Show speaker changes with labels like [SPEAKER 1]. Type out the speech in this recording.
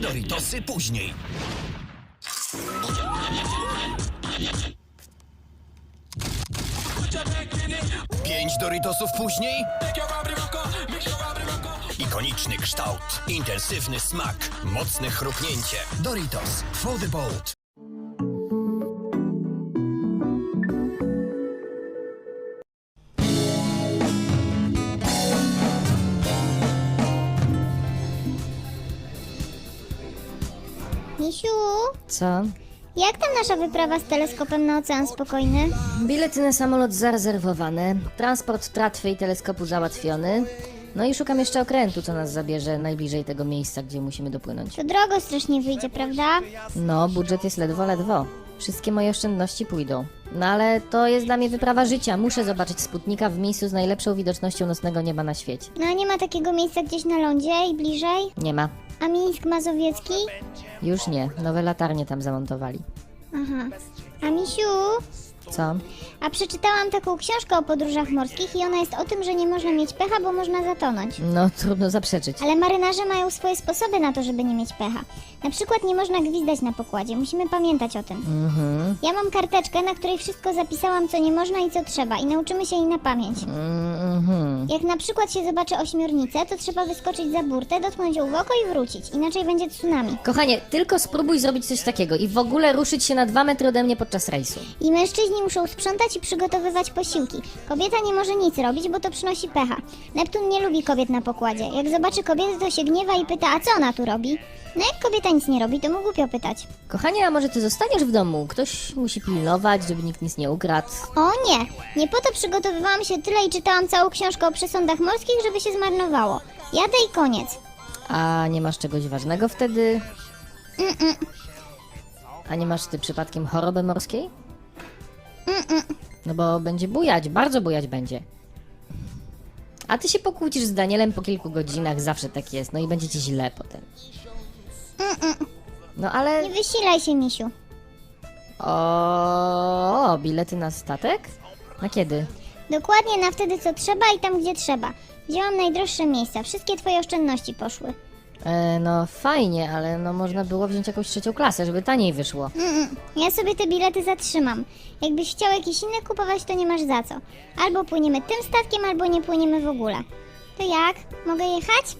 [SPEAKER 1] Doritosy później. Pięć Doritosów później. Ikoniczny kształt, intensywny smak, mocne chrupnięcie. Doritos, for the boat.
[SPEAKER 2] Misiu,
[SPEAKER 3] Co?
[SPEAKER 2] jak tam nasza wyprawa z teleskopem na Ocean Spokojny?
[SPEAKER 3] Bilety na samolot zarezerwowane, transport tratwy i teleskopu załatwiony. No i szukam jeszcze okrętu, co nas zabierze najbliżej tego miejsca, gdzie musimy dopłynąć.
[SPEAKER 2] To drogo strasznie wyjdzie, prawda?
[SPEAKER 3] No, budżet jest ledwo, ledwo. Wszystkie moje oszczędności pójdą. No ale to jest dla mnie wyprawa życia. Muszę zobaczyć Sputnika w miejscu z najlepszą widocznością nocnego nieba na świecie.
[SPEAKER 2] No a nie ma takiego miejsca gdzieś na lądzie i bliżej?
[SPEAKER 3] Nie ma.
[SPEAKER 2] A Mińsk Mazowiecki?
[SPEAKER 3] Już nie. Nowe latarnie tam zamontowali.
[SPEAKER 2] Aha. A Misiu,
[SPEAKER 3] Co?
[SPEAKER 2] a przeczytałam taką książkę o podróżach morskich i ona jest o tym, że nie można mieć pecha, bo można zatonąć.
[SPEAKER 3] No, trudno zaprzeczyć.
[SPEAKER 2] Ale marynarze mają swoje sposoby na to, żeby nie mieć pecha. Na przykład nie można gwizdać na pokładzie, musimy pamiętać o tym.
[SPEAKER 3] Mhm.
[SPEAKER 2] Ja mam karteczkę, na której wszystko zapisałam, co nie można i co trzeba i nauczymy się jej na pamięć.
[SPEAKER 3] Mhm.
[SPEAKER 2] Jak na przykład się zobaczy ośmiornicę, to trzeba wyskoczyć za burtę, dotknąć ją w oko i wrócić, inaczej będzie tsunami.
[SPEAKER 3] Kochanie, tylko spróbuj zrobić coś takiego i w ogóle ruszyć się na dwa metry ode mnie podczas rejsu.
[SPEAKER 2] I mężczyźni muszą sprzątać i przygotowywać posiłki. Kobieta nie może nic robić, bo to przynosi pecha. Neptun nie lubi kobiet na pokładzie. Jak zobaczy kobietę, to się gniewa i pyta, a co ona tu robi? No jak kobieta nic nie robi, to mu głupio pytać.
[SPEAKER 3] Kochanie, a może ty zostaniesz w domu? Ktoś musi pilnować, żeby nikt nic nie ukradł.
[SPEAKER 2] O nie! Nie po to przygotowywałam się tyle i czytałam całą książkę o przesądach morskich, żeby się zmarnowało. Jadę i koniec.
[SPEAKER 3] A nie masz czegoś ważnego wtedy? A nie masz ty przypadkiem choroby morskiej? No bo będzie bujać, bardzo bujać będzie. A ty się pokłócisz z Danielem po kilku godzinach, zawsze tak jest, no i będzie ci źle potem. No ale...
[SPEAKER 2] Nie wysilaj się, misiu.
[SPEAKER 3] O, bilety na statek? Na kiedy?
[SPEAKER 2] Dokładnie na wtedy, co trzeba i tam, gdzie trzeba. Wzięłam najdroższe miejsca. Wszystkie twoje oszczędności poszły.
[SPEAKER 3] E, no fajnie, ale no można było wziąć jakąś trzecią klasę, żeby taniej wyszło.
[SPEAKER 2] Ja sobie te bilety zatrzymam. Jakbyś chciał jakieś inne kupować, to nie masz za co. Albo płyniemy tym statkiem, albo nie płyniemy w ogóle. To jak? Mogę jechać?